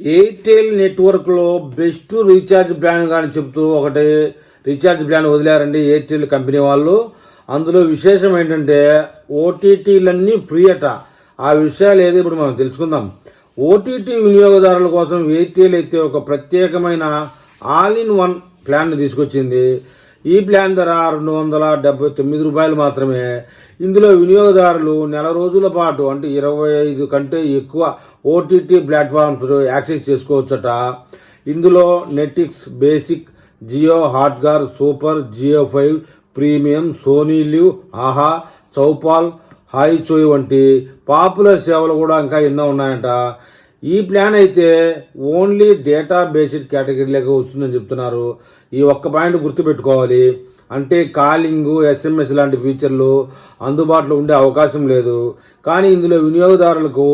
Airtel నెట్వర్క్లో best recharge plan కానీ చెప్తూ ఒకటి రీఛార్జ్ ప్లాన్ వదిలారండి ఎయిర్టెల్ కంపెనీ వాళ్ళు. అందులో విశేషం ఏంటంటే ఓటీటీలన్నీ ఫ్రీ అట. ఆ విషయాలు ఏదో ఇప్పుడు మనం తెలుసుకుందాం. ఓటీటీ వినియోగదారుల కోసం ఎయిర్టెల్ అయితే ఒక ప్రత్యేకమైన ఆల్ ఇన్ వన్ ప్లాన్ తీసుకొచ్చింది. ఈ ప్లాన్ ధర రెండు వందల డెబ్బై తొమ్మిది రూపాయలు మాత్రమే. ఇందులో వినియోగదారులు నెల రోజుల పాటు అంటే ఇరవై ఐదు కంటే ఎక్కువ ఓటీటీ ప్లాట్ఫామ్స్ యాక్సెస్ చేసుకోవచ్చట. ఇందులో Netflix basic Jio Hotstar super Jio five premium Sony LIV Aha Chaupal hi Choi వంటి పాపులర్ సేవలు కూడా ఇంకా ఎన్నో ఉన్నాయంట. ఈ ప్లాన్ అయితే ఓన్లీ డేటా బేస్డ్ కేటగిరీలోకి వస్తుందని చెప్తున్నారు. ఈ ఒక్క పాయింట్ గుర్తుపెట్టుకోవాలి. అంటే కాలింగ్ ఎస్ఎంఎస్ లాంటి ఫీచర్లు అందుబాటులో ఉండే అవకాశం లేదు. కానీ ఇందులో వినియోగదారులకు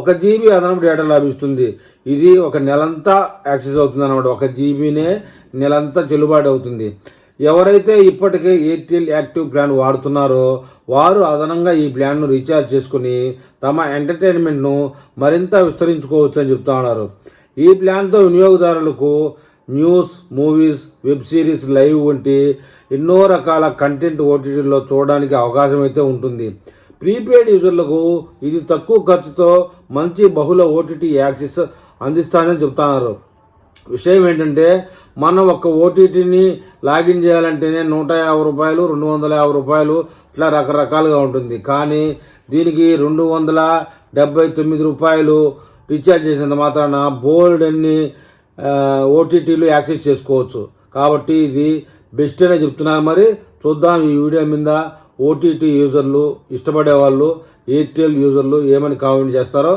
ఒక జీబీ అదనపు డేటా లభిస్తుంది. ఇది ఒక నెలంతా యాక్సెస్ అవుతుంది అనమాట ఒక జీబీనే నెలంతా చెల్లుబాటు అవుతుంది. ఎవరైతే ఇప్పటికే ఎయిర్టెల్ యాక్టివ్ ప్లాన్ వాడుతున్నారో వారు అదనంగా ఈ ప్లాన్ను రీఛార్జ్ చేసుకుని తమ ఎంటర్టైన్మెంట్ను మరింత విస్తరించుకోవచ్చు అని చెప్తా ఉన్నారు. ఈ ప్లాన్తో వినియోగదారులకు news movies web series live వంటి ఎన్నో రకాల కంటెంట్ ఓటీటీలో చూడడానికి అవకాశం అయితే ఉంటుంది. ప్రీపెయిడ్ యూజర్లకు ఇది తక్కువ ఖర్చుతో మంచి బహుళ ఓటీటీ యాక్సెస్ అందిస్తానని చెప్తున్నారు విషయం ఏంటంటే మనం ఒక ఓటీటీని లాగిన్ చేయాలంటేనే నూట యాభై రూపాయలు రెండు వందల యాభై రూపాయలు ఇట్లా రకరకాలుగా ఉంటుంది. కానీ దీనికి రెండు వందల డెబ్బై తొమ్మిది రూపాయలు రీఛార్జ్ చేసినంత మాత్రాన బోల్డ్ అన్ని ఓటీటీలు యాక్సెస్ చేసుకోవచ్చు. కాబట్టి ఇది బెస్ట్ అనే చెప్తున్నారు మరి. చూద్దాం ఈ వీడియో మీద ఓటీటీ యూజర్లు ఇష్టపడే వాళ్ళు ఎయిర్టెల్ యూజర్లు ఏమని కామెంట్ చేస్తారో.